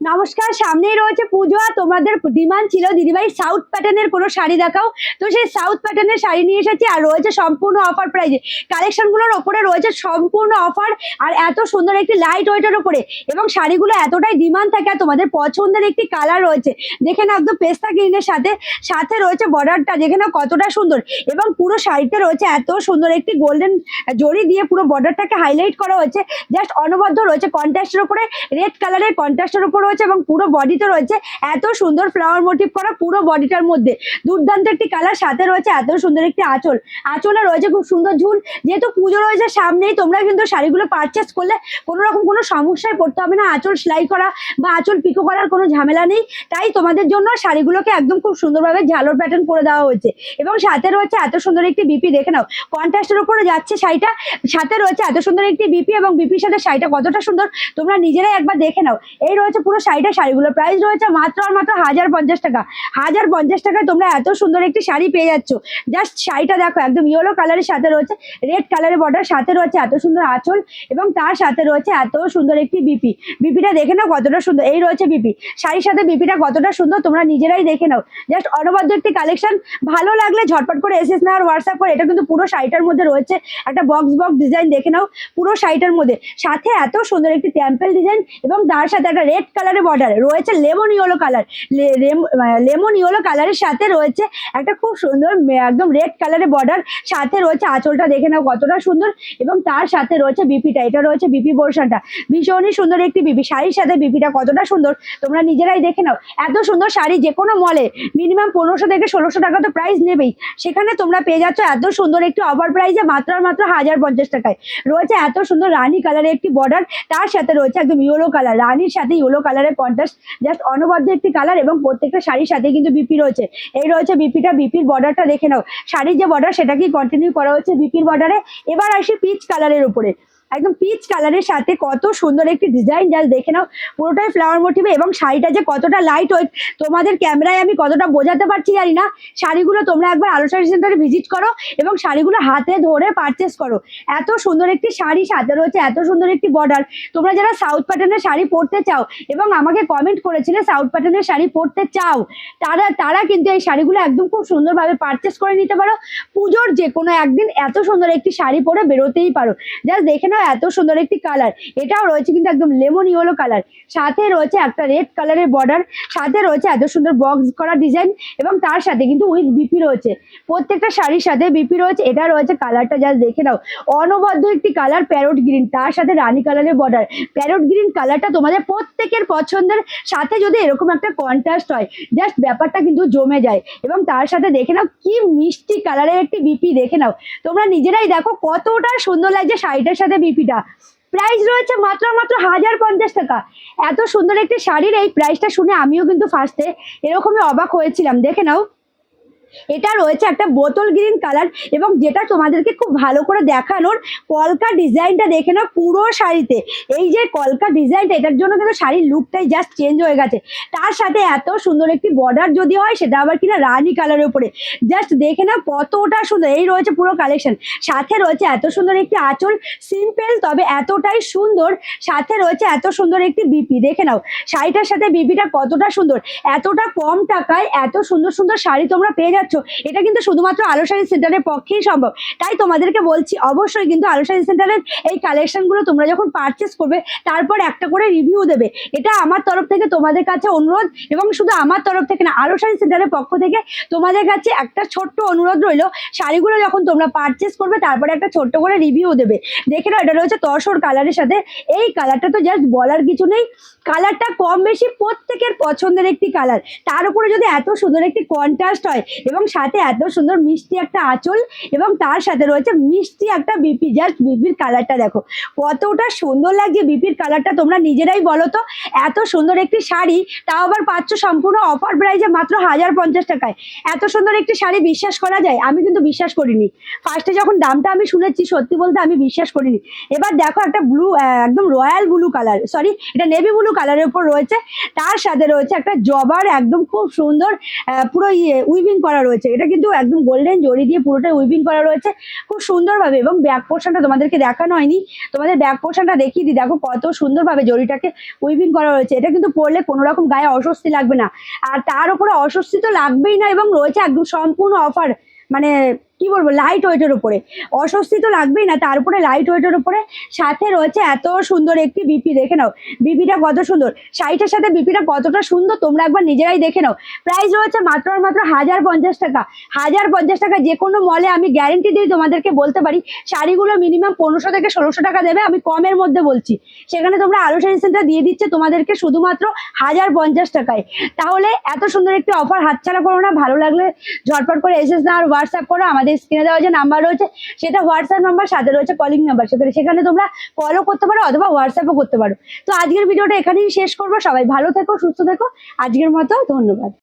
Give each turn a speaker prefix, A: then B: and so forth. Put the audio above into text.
A: নমস্কার, সামনেই রয়েছে পুজো আর তোমাদের ডিমান্ড ছিল। দিদিভাই সাউথ প্যাটার্নের কোনো শাড়ি দেখাও। তো সেই সাউথ প্যাটার্নের শাড়ি নিয়ে এসেছি আর রয়েছে সম্পূর্ণ অফার প্রাইজে কালেকশনগুলোর ওপরে রয়েছে সম্পূর্ণ অফার আর এত সুন্দর একটি লাইট ওয়েটের ওপরে। এবং শাড়িগুলো এতটাই ডিমান্ড থাকে আর তোমাদের পছন্দের একটি কালার রয়েছে। দেখে না একদম পেস্তা গ্রিনের সাথে। সাথে রয়েছে বর্ডারটা দেখে না কতটা সুন্দর। এবং পুরো শাড়িতে রয়েছে এত সুন্দর একটি গোল্ডেন জড়ি দিয়ে পুরো বর্ডারটাকে হাইলাইট করা হয়েছে। জাস্ট অনবদ্য রয়েছে কন্ট্রাস্টের ওপরে। রেড কালারের কন্ট্রাস্টের উপর রয়েছে এবং পুরো বডিতে রয়েছে এত সুন্দর ফ্লাওয়ার মোটিভ করা পুরো বডিটার মধ্যে। দুর্দান্ত একটি কালার সাথে রয়েছে এত সুন্দর একটি আঁচল। আঁচলে রয়েছে খুব সুন্দর ঝুল। যেহেতু পুজো রয়েছে সামনেই, তোমরা কিন্তু শাড়িগুলো পারচেস করলে কোনো রকম কোনো সমস্যায় পড়তে হবে না। আঁচল সেলাই করা বা আঁচল পিকো করার কোনো ঝামেলা নেই। তাই তোমাদের জন্য শাড়িগুলোকে একদম খুব সুন্দরভাবে ঝালোর প্যাটার্ন করে দেওয়া হয়েছে। এবং সাথে রয়েছে এত সুন্দর একটি বিপি দেখে নাও কন্ট্রাস্টের উপরে যাচ্ছে শাড়িটা। সাথে রয়েছে এত সুন্দর একটি বিপি এবং বিপির সাথে শাড়িটা কতটা সুন্দর, তোমরা নিজেরাই একবার দেখে নাও। এই রয়েছে পুরো শাড়িটা শাড়িগুলোর প্রাইস রয়েছে মাত্র আর মাত্র হাজার পঞ্চাশ টাকা। হাজার পঞ্চাশ টাকায় তোমরা এত সুন্দর একটি শাড়ি পেয়ে যাচ্ছ। জাস্ট শাড়িটা দেখো, একদম ইয়েলো কালারের সাথে রয়েছে রেড কালারের বর্ডার সাথে রয়েছে এত সুন্দর আঁচল এবং তার সাথে রয়েছে এত সুন্দর একটি বিপি বিপিটা দেখে নাও কতটা সুন্দর, এই রয়েছে বিপি শাড়ির সাথে বিপিটা কতটা সুন্দর তোমরা নিজেরাই দেখে নাও। জাস্ট অনবদ্য একটি কালেকশন ভালো লাগলে ঝটপট করে এসএস না আর হোয়াটসঅ্যাপ করে, এটা কিন্তু পুরো শাড়িটার মধ্যে রয়েছে। একটা বক্স বক্স ডিজাইন দেখে নাও, পুরো শাড়িটার মধ্যে। সাথে এত সুন্দর একটি টেম্পল ডিজাইন এবং তার সাথে একটা রেড কালারের বর্ডার রয়েছে lemon yellow colour lemon yellow কালারের সাথে রয়েছে একটা খুব সুন্দর একদম রেড কালারের বর্ডার সাথে রয়েছে আঁচলটা দেখে নাও কতটা সুন্দর। এবং তার সাথে রয়েছে বিপিটা এটা রয়েছে বিপি পোর্শনটা ভীষণই সুন্দর একটি বিপি শাড়ির সাথে বিপিটা কতটা সুন্দর। তোমরা নিজেরাই দেখে নাও। এত সুন্দর শাড়ি যে কোনো মলে মিনিমাম পনেরোশো থেকে ষোলোশো টাকা তো প্রাইস নেবেই। সেখানে তোমরা পেয়ে যাচ্ছ এত সুন্দর একটি অফার প্রাইসে মাত্র মাত্র হাজার পঞ্চাশ টাকায়। রয়েছে এত সুন্দর রানী কালারের একটি বর্ডার তার সাথে রয়েছে একদম ইয়েলো কালার রানীর সাথে ইয়েলো কালারের কন্ট্রাস্ট জাস্ট অনবদ্য একটি কালার এবং প্রত্যেকটা শাড়ির সাথে কিন্তু বিপি রয়েছে। এই রয়েছে বিপিটা বিপির বর্ডারটা দেখে নাও। শাড়ির যে বর্ডার সেটাকেই কন্টিনিউ করা হচ্ছে বিপির বর্ডারে এবার আসি পিচ কালারের উপরে। একদম পিচ কালারের সাথে কত সুন্দর একটি ডিজাইন জাস্ট দেখে নাও পুরোটাই ফ্লাওয়ার মোটিভে এবং শাড়িটা যে কতটা লাইট ওয়েট তোমাদের ক্যামেরায় আমি কতটা বোঝাতে পারছি জানি না। শাড়িগুলো তোমরা একবার আলো শাড়ি সেন্টারে ভিজিট করো এবং শাড়িগুলো হাতে ধরে পারচেস করো। এত সুন্দর একটি শাড়ি সাথে রয়েছে, এত সুন্দর একটি বর্ডার তোমরা যারা সাউথ প্যাটার্নের শাড়ি পরতে চাও এবং আমাকে কমেন্ট করেছিলে সাউথ প্যাটার্নের শাড়ি পরতে চাও, তারা তারা কিন্তু এই শাড়িগুলো একদম খুব সুন্দরভাবে পারচেস করে নিতে পারো। পুজোর যে কোনো একদিন এত সুন্দর একটি শাড়ি পরে বেরোতেই পারো। জাস্ট দেখে নাও এত সুন্দর একটি কালার এটাও রয়েছে কিন্তু একদম লেমন ইয়েলো কালার সাথে রয়েছে একটা রেড কালারের বর্ডার সাথে রয়েছে এত সুন্দর বক্স করা ডিজাইন এবং তার সাথে কিন্তু উইথ বিপি রয়েছে। প্রত্যেকটা শাড়ির সাথে বিপি রয়েছে। এটা রয়েছে কালারটা জাস্ট দেখে নাও। অনবদ্য একটি কালার প্যারোট গ্রিন তার সাথে রানী কালারের বর্ডার প্যারোট গ্রিন কালারটা তোমাদের প্রত্যেকের পছন্দের। সাথে যদি এরকম একটা কন্ট্রাস্ট হয় জাস্ট ব্যাপারটা কিন্তু জমে যায়। এবং তার সাথে দেখে নাও কি মিষ্টি কালারের একটি বিপি দেখে নাও। তোমরা নিজেরাই দেখো কতটা সুন্দর লাগছে শাড়িটার সাথে বিপিটা প্রাইস রয়েছে মাত্র মাত্র হাজার পঞ্চাশ টাকা। এত সুন্দর একটি শাড়ির এই প্রাইসটা শুনে আমিও কিন্তু ফার্স্টে এরকমই অবাক হয়েছিলাম। দেখে নাও। এটা রয়েছে একটা বোতল গ্রিন কালার এবং যেটা তোমাদেরকে খুব ভালো করে দেখানোর কলকা ডিজাইনটা দেখে নাও পুরো শাড়িতে। এই যে কলকা ডিজাইনটা, এটার জন্য কিন্তু শাড়ির লুকটাই জাস্ট চেঞ্জ হয়ে গেছে। তার সাথে এত সুন্দর একটি বর্ডার যদি হয়, সেটা আবার কিনা রানী কালারের উপরে। জাস্ট দেখে নাও কতটা সুন্দর, এই রয়েছে পুরো কালেকশন সাথে রয়েছে এত সুন্দর একটি আঁচল সিম্পল তবে এতটাই সুন্দর। সাথে রয়েছে এত সুন্দর একটি বিপি দেখে নাও। শাড়িটার সাথে বিপিটা কতটা সুন্দর, এতটা কম টাকায় এত সুন্দর সুন্দর শাড়ি তোমরা পেয়ে যাচ্ছ, এটা কিন্তু শুধুমাত্র আলো শাড়ি সেন্টারের পক্ষেই সম্ভব। তাই তোমাদেরকে বলছি, অবশ্যই কিন্তু আলো শাড়ি সেন্টারের এই কালেকশনগুলো তোমরা যখন পারচেস করবে, তারপর একটা করে রিভিউ দেবে। এটা আমার তরফ থেকে তোমাদের কাছে অনুরোধ এবং শুধু আমার তরফ থেকে না আলো শাড়ি সেন্টারের পক্ষ থেকে তোমাদের কাছে একটা ছোট্ট অনুরোধ রইল। শাড়িগুলো যখন তোমরা পারচেস করবে, তারপরে একটা ছোট্ট করে রিভিউ দেবে। দেখে নাও, এটা রয়েছে তসর কালারের সাথে। এই কালারটা তো জাস্ট বলার কিছু নেই। কালারটা কম বেশি প্রত্যেকের পছন্দের একটি কালার তার উপরে যদি এত সুন্দর একটি কন্ট্রাস্ট হয় এবং সাথে এত সুন্দর মিষ্টি একটা আঁচল এবং তার সাথে রয়েছে মিষ্টি একটা বিপি জাস্ট বিপির কালারটা দেখো। কতটা সুন্দর লাগছে বিপির কালারটা তোমরা নিজেরাই বলো তো। এত সুন্দর একটি শাড়ি, তাও আবার পাচ্ছ সম্পূর্ণ অফার প্রাইজে মাত্র হাজার পঞ্চাশ টাকায়। এত সুন্দর একটি শাড়ি বিশ্বাস করা যায়? আমি কিন্তু বিশ্বাস করিনি। ফার্স্টে যখন দামটা আমি শুনেছি, সত্যি বলতে আমি বিশ্বাস করিনি। এবার দেখো একটা ব্লু একদম রয়্যাল ব্লু কালার সরি এটা নেভি ব্লু কালারের উপর রয়েছে। তার সাথে রয়েছে একটা জবার, একদম খুব সুন্দর পুরো ইয়ে উইভিং করা করা রয়েছে। এটা কিন্তু একদম গোল্ডেন জড়ি দিয়ে পুরোটাই উইভিং করা রয়েছে। খুব সুন্দরভাবে এবং ব্যাক পোর্শনটা তোমাদেরকে দেখানো হয়নি। তোমাদের ব্যাক পোর্শনটা দেখিয়ে দিই। দেখো কত সুন্দরভাবে জড়িটাকে উইভিং করা রয়েছে। এটা কিন্তু পরলে কোনো রকম গায়ে অস্বস্তি লাগবে না। আর তার উপরে অস্বস্তি তো লাগবেই না এবং রয়েছে একদম সম্পূর্ণ অফার মানে কি বলব লাইট ওয়েটের উপরে। অস্বস্তি তো লাগবেই না, তার উপরে লাইট ওয়েটের উপরে। সাথে রয়েছে এত সুন্দর একটি বিপি দেখে নাও। বিপিটা কত সুন্দর। শাড়িটার সাথে বিপিটা কতটা সুন্দর, তোমরা একবার নিজেরাই দেখে নাও। প্রাইস রয়েছে মাত্র মাত্র হাজার পঞ্চাশ টাকা। হাজার পঞ্চাশ টাকা যে কোনো মলে আমি গ্যারেন্টি দিয়ে তোমাদেরকে বলতে পারি, শাড়িগুলো মিনিমাম পনেরোশো থেকে ষোলোশো টাকা দেবে, আমি কমের মধ্যে বলছি। সেখানে তোমরা আলো শাড়ি সেন্টার দিয়ে দিচ্ছে তোমাদেরকে শুধুমাত্র হাজার পঞ্চাশ টাকায়। তাহলে এত সুন্দর একটি অফার হাতছাড়া করো না, ভালো লাগলে ঝটপট করে এসএস না আর হোয়াটসঅ্যাপ করো আমাদের স্ক্রিনে দেওয়া যে নাম্বার রয়েছে, সেটা হোয়াটসঅ্যাপ নাম্বার সাথে রয়েছে কলিং নাম্বার সেখানে সেখানে তোমরা কলও করতে পারো অথবা হোয়াটসঅ্যাপও করতে পারো। তো আজকের ভিডিওটা এখানেই শেষ করব। সবাই ভালো থেকো, সুস্থ থেকো। আজকের মতো ধন্যবাদ।